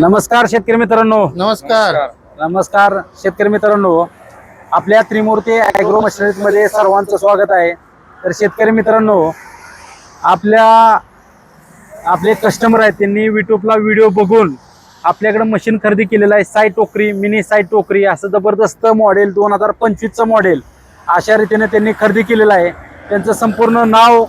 नमस्कार शेतकरी मित्रांनो. नमस्कार. नमस्कार शेतकरी मित्रांनो. आपल्या त्रिमूर्ती ॲग्रो मध्ये सर्वांचं स्वागत आहे. तर शेतकरी मित्रांनो आपल्या आपले कस्टमर आहेत त्यांनी युट्यूबला व्हिडिओ बघून आपल्याकडे मशीन खरेदी केलेलं आहे साई टोकरी मिनी साई टोकरी असं जबरदस्त मॉडेल दोन हजार पंचवीसचं मॉडेल अशा रीतीने त्यांनी खरेदी केलेलं आहे. त्यांचं संपूर्ण नाव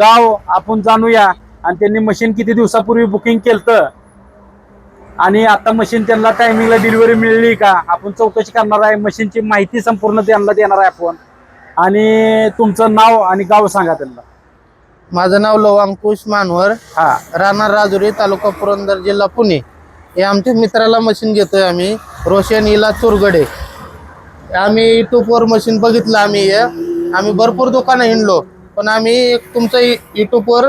गाव आपण जाणूया. आणि त्यांनी मशीन किती दिवसापूर्वी बुकिंग केलं आणि आता मशीन त्यांना टायमिंगला डिलिव्हरी मिळली का? आपण चौकशी करणार आहे. मशीनची माहिती संपूर्ण त्यांना देणार आहे आपण. आणि तुमचं नाव आणि गाव सांगा त्यांना. माझं नाव लव अंकुश मानवर. हा. राहणार राजुरी तालुका पुरंदर जिल्हा पुणे. हे आमच्या मित्राला मशीन घेतोय आम्ही. रोशन इला चुरगडे. आम्ही युट्यूबवर मशीन बघितलं आम्ही हे. आम्ही भरपूर दुकानं हिंडलो. पण आम्ही एक तुमचं युट्यूबवर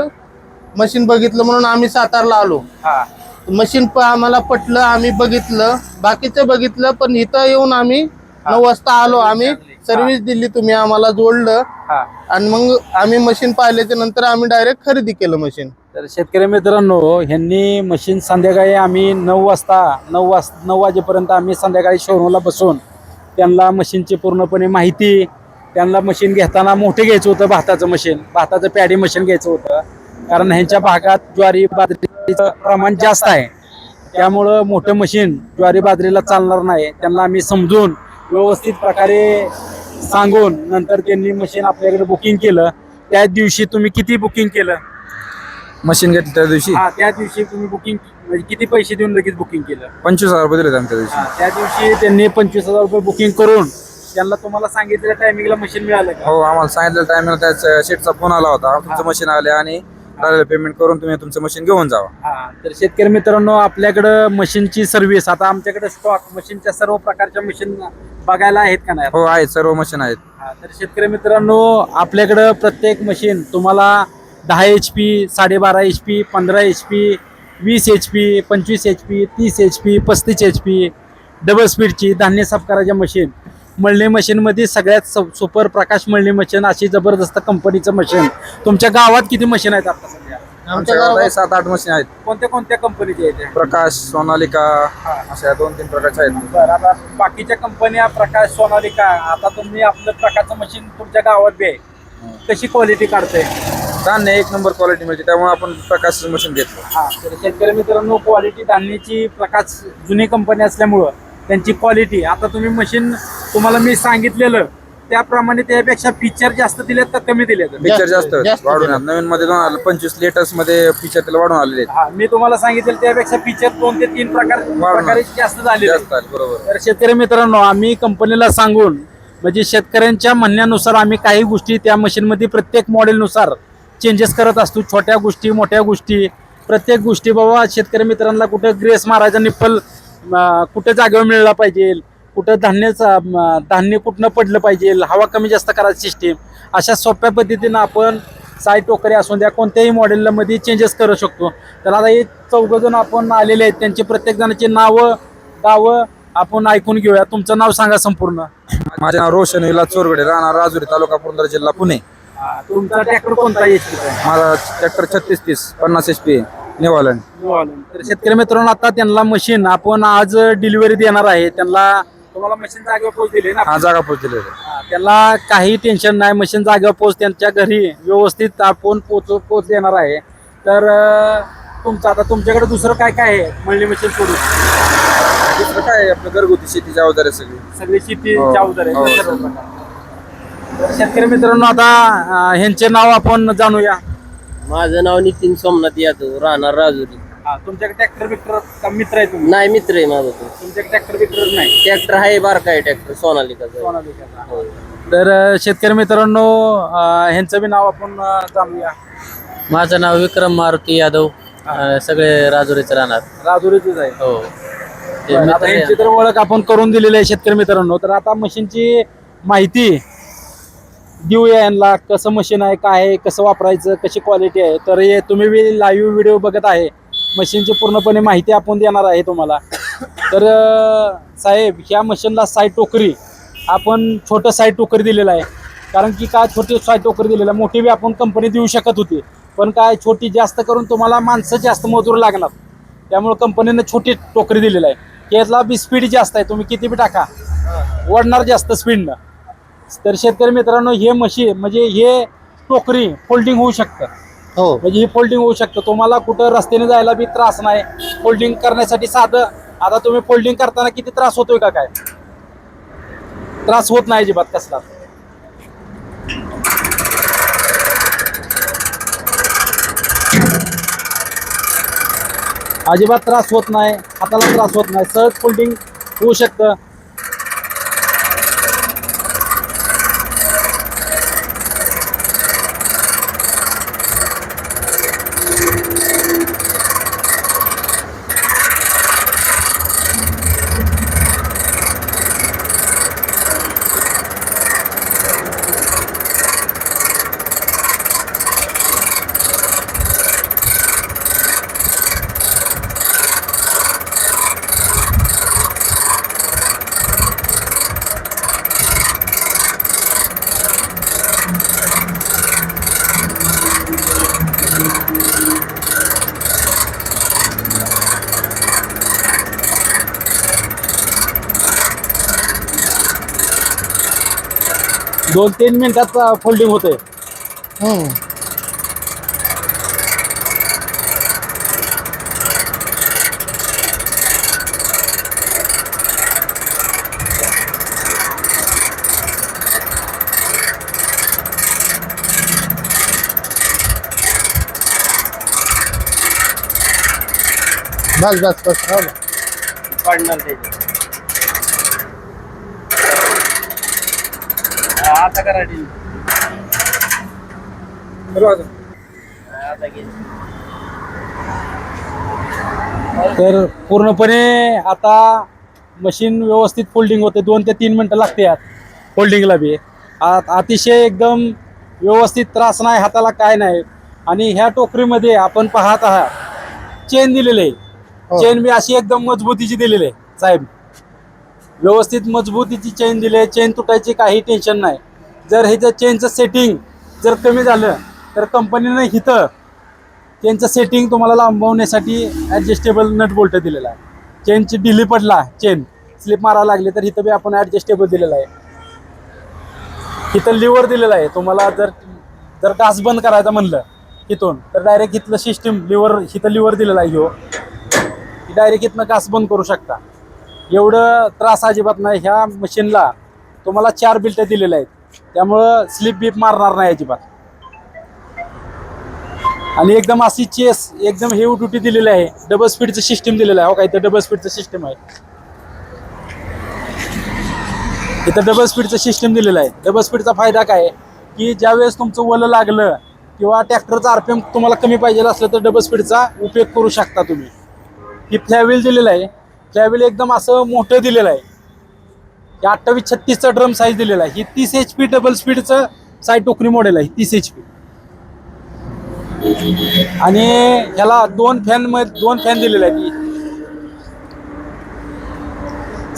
मशीन बघितलं म्हणून आम्ही सातारला आलो. हा. मशीन प आम्हाला पटलं आम्ही बघितलं. बाकीचं बघितलं पण इथं येऊन आम्ही नऊ वाजता आलो. आम्ही सर्व्हिस दिली तुम्ही आम्हाला जोडलं. आणि मग आम्ही मशीन पाहिल्याच्या नंतर आम्ही डायरेक्ट खरेदी केलं मशीन. तर शेतकरी मित्रांनो ह्यांनी मशीन संध्याकाळी आम्ही नऊ वाजता नऊ वाज नऊ वाजेपर्यंत आम्ही संध्याकाळी शोरूमला बसून त्यांना मशीनची पूर्णपणे माहिती त्यांना मशीन घेताना मोठे घ्यायचं होतं भाताचं मशीन भाताचं पॅडी मशीन घ्यायचं होतं. कारण ह्यांच्या भागात ज्वारी बाजरीचं प्रमाण जास्त आहे. त्यामुळं मोठं मशीन ज्वारी बाजरीला चालणार नाही. त्यांना आम्ही समजून व्यवस्थित प्रकारे सांगून नंतर त्यांनी मशीन आपल्याकडे बुकिंग केलं. त्या दिवशी तुम्ही किती बुकिंग केलं? मशीन घेतली त्या दिवशी? हा त्या दिवशी तुम्ही बुकिंग म्हणजे किती पैसे देऊन लगेच बुकिंग केलं? पंचवीस हजार रुपये दिले आम्ही त्या दिवशी. हा, त्या दिवशी त्यांनी पंचवीस हजार रुपये बुकिंग करून त्यांना तुम्हाला सांगितलेल्या टायमिंगला मशीन मिळालं का? हो आम्हाला सांगितलं टाइम त्या शेटचा फोन आला होता. तुमचं मशीन आले आणि पेमेंट करून तुम्ही तुमचं मशीन घेऊन जावा. हा तर शेतकरी मित्रांनो आपल्याकडं मशीनची सर्व्हिस आता आमच्याकडे स्टॉक मशीनच्या सर्व प्रकारच्या मशीन बघायला आहेत का नाही? हो आहेत सर्व मशीन आहेत. हा, तर शेतकरी मित्रांनो आपल्याकडं प्रत्येक मशीन तुम्हाला दहा एच पी साडेबारा एच पी पंधरा एच पी वीस एच पी पंचवीस एच पी तीस एच पी पस्तीस एच पी डबल स्पीडची धान्य साफ करायच्या मशीन मळणी मशीनमध्ये सगळ्यात सु- सुपर प्रकाश मळणी मशीन अशी जबरदस्त कंपनीचं मशीन तुमच्या गावात किती मशीन आहेत आता सध्या? आमच्या गावात आहे सात आठ मशीन आहेत. कोणत्या कोणत्या कंपनीचे आहेत? प्रकाश सोनालिका अशा दोन तीन प्रकारच्या आहेत. बरं आता बाकीच्या कंपन्या प्रकाश सोनालिका आता तुम्ही आपलं प्रकारचं मशीन तुमच्या गावात बी आहे. कशी क्वालिटी काढते धान्य एक नंबर क्वालिटी मिळते त्यामुळे आपण प्रकाश मशीन घेतलं. हा तर शेतकरी मित्रांनो क्वालिटी धान्याची प्रकाश जुनी कंपनी असल्यामुळं त्यांची क्वालिटी आता तुम्ही मशीन तुम्हाला मी सांगितलेलं. त्याप्रमाणे त्यापेक्षा फीचर जास्त दिलेत का कमी दिलेत. फीचर जास्त जास्त वाढून. नवीन मध्ये दोन हजार पंचवीस लेटेस्टमध्ये फीचर त्याला वाढून आलेले आहेत. हा मी तुम्हाला सांगितलेलं त्यापेक्षा फीचर दोन ते तीन प्रकार प्रकारे जास्त झालेले आहेत. जास्त आले बरोबर. तर शेतकरी मित्रांनो आम्ही कंपनीला सांगून म्हणजे शेतकऱ्यांच्या म्हणण्यानुसार आम्ही काही गोष्टी त्या मशीनमध्ये प्रत्येक मॉडेलनुसार चेंजेस करत असतो. छोट्या गोष्टी मोठ्या गोष्टी. प्रत्येक गोष्टी बाबा शेतकरी मित्रांना कुठं ग्रेस मारायचा निप्पल अं, कुठं जागेवर मिळला पाहिजे. कुठं धान्याचा धान्य कुठनं पडलं पाहिजे हवा कमी जास्त करायची सिस्टीम अशा सोप्या पद्धतीनं आपण साई टोकरी असून द्या कोणत्याही मॉडेलला मध्ये चेंजेस करू शकतो. तर आता हे चौघ जण आपण आलेले आहेत त्यांचे प्रत्येक जणांची नावं गावं आपण ऐकून घेऊया. तुमचं नाव सांगा संपूर्ण. माझे नाव रोशन विलास चोरगडे राहणार राजुरी तालुका पुरंदर जिल्हा पुणे. तुमचा ट्रॅक्टर कोणता माझा ट्रॅक्टर छत्तीस तीस पन्नास एच पी निवालन तर शेतकरी मित्रांनो आता त्यांना मशीन आपण आज डिलिव्हरी देणार आहे. त्यांना तुम्हाला मशीन जागेवर पोच दिली ना? हा जागा पोच दिलेला हा, त्याला काही टेन्शन नाही मशीन जागेवर पोच त्यांच्या घरी व्यवस्थित आपण पोच पोच देणार आहे. तर अं, तुमचं आता तुमच्याकडे दुसरं काय काय आहे? मळणी मशीन सोडून. दुसरं काय आहे, आपलं घरगुती शेतीची अवजारे सगळी. सगळी शेती हो. अवजार हो, आहे सर्व. तर शेतकरी मित्रांनो आता अं, ह्यांचे नाव आपण जाणूया. माझं नाव नितीन सोमनाथ यादव राहणार राजुरी. हा, तुमच्याकडे ट्रॅक्टर बिक्टर का मित्र आहे तुम्ही? नाही मित्र आहे माझा तो. तुमच्याकडे ट्रॅक्टर बिक्टर नाही? ट्रॅक्टर आहे बारका आहे ट्रॅक्टर सोनालिकाचा सोनालिकाचा. हो. तर अं, शेतकरी मित्रांनो अं, ह्यांचं बी नाव आपण अं, जाणूया. माझं नाव विक्रम मारुती यादव. अं, सगळे राजुरीचे राहणार. राजुरीचीच आहे. हो. ते बरं, मित्र आता तर ओळख आपण करून दिलेली आहे शेतकरी मित्रांनो. तर आता मशीनची माहिती देऊया यांना कसं मशीन आहे काय आहे कसं वापरायचं कशी क्वालिटी आहे. तर हे तुम्ही बी लाईव्ह व्हिडिओ बघत आहे. मशीनची पूर्णपणे माहिती आपण देणार आहे तुम्हाला. तर साहेब ह्या मशीनला साईड टोकरी आपण छोटं साईड टोकरी दिलेलं आहे. कारण की काय छोटी साईड टोकरी दिलेलं आहे मोठी बी आपण कंपनी देऊ शकत होती. पण काय छोटी जास्त करून तुम्हाला माणसं जास्त मजूर लागणार. त्यामुळे कंपनीनं छोटी टोकरी दिलेली आहे. की यातला बी स्पीड जास्त आहे तुम्ही किती बी टाका. ओढणार जास्त स्पीडनं तर शेतकरी मित्रांनो हे मशीन म्हणजे हे टोकरी फोल्डिंग होऊ शकतं. हो. म्हणजे ही फोल्डिंग होऊ शकतं. तुम्हाला कुठं रस्त्याने जायला बी त्रास नाही. फोल्डिंग करण्यासाठी साधं. आता तुम्ही फोल्डिंग करताना किती त्रास होतोय का काय? त्रास होत नाही अजिबात कसला. अजिबात त्रास होत नाही. हाताला त्रास होत नाही. सहज फोल्डिंग होऊ शकतं. दोन तीन मिनिटात फोल्डिंग होते हम्म. बस बस बस हो ना. आता करा तर पूर्णपणे आता मशीन व्यवस्थित फोल्डिंग होते. दोन ते तीन मिनटं लागते फोल्डिंगला बी. आ- अतिशय एकदम व्यवस्थित त्रास नाही हाताला काय नाही. आणि ह्या टोकरीमध्ये आपण पाहत आहात चेन दिलेले. हो. चेन बी अशी एकदम मजबूतीची दिलेली आहे साहेब. व्यवस्थित मजबूतीची चेन दिली आहे. चेन तुटायची काही टेन्शन नाही. जर ह्याचं चेनचं सेटिंग जर कमी झालं तर कंपनीनं हिथं चेनचं सेटिंग तुम्हाला लांबवण्यासाठी ॲडजस्टेबल नट बोल्ट दिलेला आहे. चेनची ढिली पडला चेन स्लिप मारायला लागली तर इथं बी आपण ॲडजस्टेबल दिलेला आहे. इथं लिव्हर दिलेलं आहे. तुम्हाला जर जर डास बंद करायचं म्हणलं इथून तर डायरेक्ट इथलं सिस्टीम लिव्हर इथं लिव्हर दिलेला आहे हो डायरेक्ट इथनं कास बंद करू शकता. एवढं त्रास अजिबात नाही. ह्या मशीनला तुम्हाला चार बिल्ट दिलेल्या आहेत. त्यामुळं स्लिप बीप मारणार नाही अजिबात. आणि एकदम अशी चेस एकदम हेवी ड्युटी दिलेली आहे. डबल स्पीडचं सिस्टीम दिलेलं आहे. हो का इथं डबल स्पीडचं सिस्टीम आहे. इथं डबल स्पीडचं सिस्टीम दिलेलं आहे. डबल स्पीडचा फायदा काय? की ज्यावेळेस तुमचं वलं लागलं किंवा ट्रॅक्टरचं आरपीएम तुम्हाला कमी पाहिजे असलं तर डबल स्पीडचा उपयोग करू शकता तुम्ही. ही फ्लॅव्हील दिलेलं आहे. फ्लॅव्हील एकदम असं मोठं दिलेलं आहे. हे अठ्ठावीस छत्तीसचा ड्रम साईज दिलेला आहे. ही तीस एच पी डबल स्पीडचं साईड टोकरी मॉडेल आहे. तीस एच पी आणि ह्याला दोन फॅनमध्ये दोन फॅन दिलेले आहेत.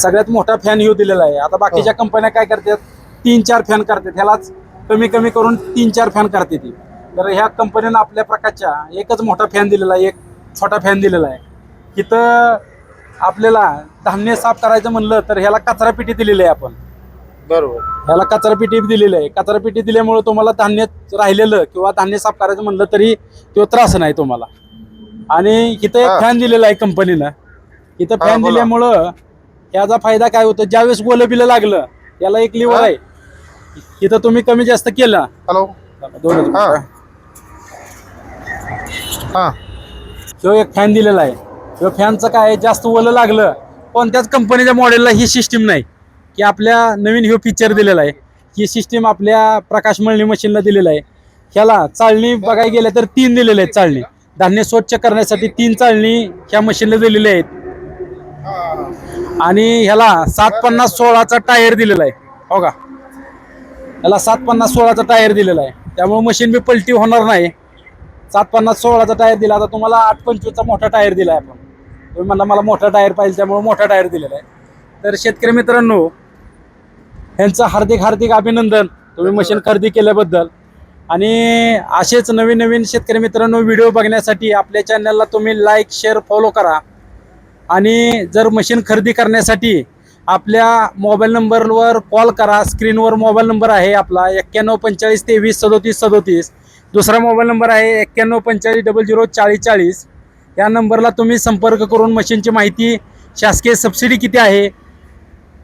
सगळ्यात मोठा फॅन ह्यो दिलेला आहे. आता बाकीच्या कंपन्या काय करतात? तीन चार फॅन करतात. ह्यालाच कमी कमी करून तीन चार फॅन करते ती तर ह्या कंपनीनं आपल्या प्रकारच्या एकच मोठा फॅन दिलेला आहे. एक छोटा फॅन दिलेला आहे. इथं आपल्याला धान्य साफ करायचं म्हणलं तर ह्याला कचरा पेटी दिलेली आहे आपण. बरोबर. ह्याला कचरा पेटी दिलेली आहे. कचरा पेटी दिल्यामुळे तुम्हाला धान्य राहिलेलं किंवा धान्य साफ करायचं म्हणलं तरी तो त्रास नाही तुम्हाला. आणि इथं एक हा. फॅन दिलेला आहे कंपनीनं. इथं हा, फॅन बोला. दिल्यामुळं ह्याचा फायदा काय होतो? ज्यावेळेस गोलं बिलं लागलं याला एक लिव्हर हा. आहे. इथं तुम्ही कमी जास्त केलं. हॅलो. दोनच हा. हा. ह्यो एक फॅन दिलेला आहे. किंवा फॅनचं काय जास्त ओलं लागलं कोणत्याच कंपनीच्या मॉडेलला ही सिस्टीम नाही. की आपल्या नवीन ह्यो फीचर दिलेला आहे. ही सिस्टीम आपल्या प्रकाश मळणी मशीनला दिलेला आहे. ह्याला चाळणी बघायला गेल्या तर तीन दिलेले आहेत चाळणी धान्य स्वच्छ करण्यासाठी तीन चाळणी ह्या मशीनला दिलेल्या आहेत. आणि ह्याला सात पन्नास सोळाचा टायर दिलेला आहे. हो का? ह्याला सात पन्नास सोळाचा टायर दिलेला आहे. त्यामुळे मशीन बी पलटी होणार नाही. सात पन्नास सोळाचा टायर दिला. आता तुम्हाला आठ पंचवीसचा मोठा टायर दिला आहे आपण. तुम्ही म्हणला मला मोठा टायर पाहिजे त्यामुळे मोठा टायर दिलेला आहे. तर शेतकरी मित्रांनो यांचं हार्दिक हार्दिक अभिनंदन. तुम्ही मशीन खरेदी केल्याबद्दल. आणि असेच नवीन नवीन शेतकरी मित्रांनो व्हिडिओ बघण्यासाठी आपल्या चॅनलला तुम्ही लाईक शेअर फॉलो करा. आणि जर मशीन खरेदी करण्यासाठी आपल्या मोबाईल नंबरवर कॉल करा. स्क्रीनवर मोबाईल नंबर आहे आपला एक्क्याण्णव पंचेचाळीस तेवीस सदोतीस सदोतीस. दुसरा मोबाईल नंबर आहे एक्क्याण्णव पंचेचाळीस डबल झिरो चाळीस चाळीस. या नंबरला तुम्ही संपर्क करून मशीनची माहिती शासकीय सबसिडी किती आहे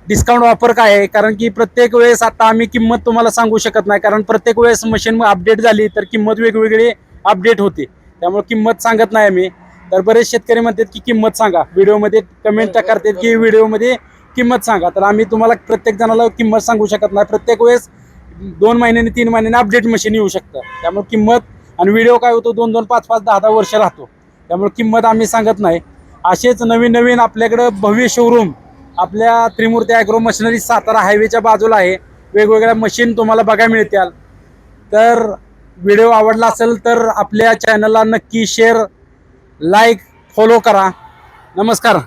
डिस्काउंट ऑफर काय आहे? कारण की प्रत्येक वेळेस आता आम्ही किंमत तुम्हाला सांगू शकत नाही. कारण प्रत्येक वेळेस मशीन अपडेट झाली तर किंमत वेगवेगळी अपडेट होते. त्यामुळे किंमत सांगत नाही आम्ही. तर बरेच शेतकरी म्हणतात की किंमत सांगा. व्हिडिओमध्ये कमेंट करतात की व्हिडिओमध्ये किंमत सांगा. तर आम्ही तुम्हाला प्रत्येक जणाला किंमत सांगू शकत नाही. प्रत्येक वेळेस दोन महिन्यांनी तीन महिन्यांनी अपडेट मशीन येऊ शकतं. त्यामुळे किंमत आणि व्हिडिओ काय होतो? दोन दोन पाच पाच दहा दहा वर्ष राहतो. त्यामुळे किंमत आम्ही सांगत नाही. असेच नवीन नवीन आपल्याकडं भव्य शोरूम आपल्या त्रिमूर्ती ॲग्रो मशिनरी सातारा हायवेच्या बाजूला आहे. वेगवेगळ्या मशीन तुम्हाला बघा मिळतील. तर व्हिडिओ आवडला असेल तर आपल्या चॅनलला नक्की शेअर लाईक फॉलो करा. नमस्कार.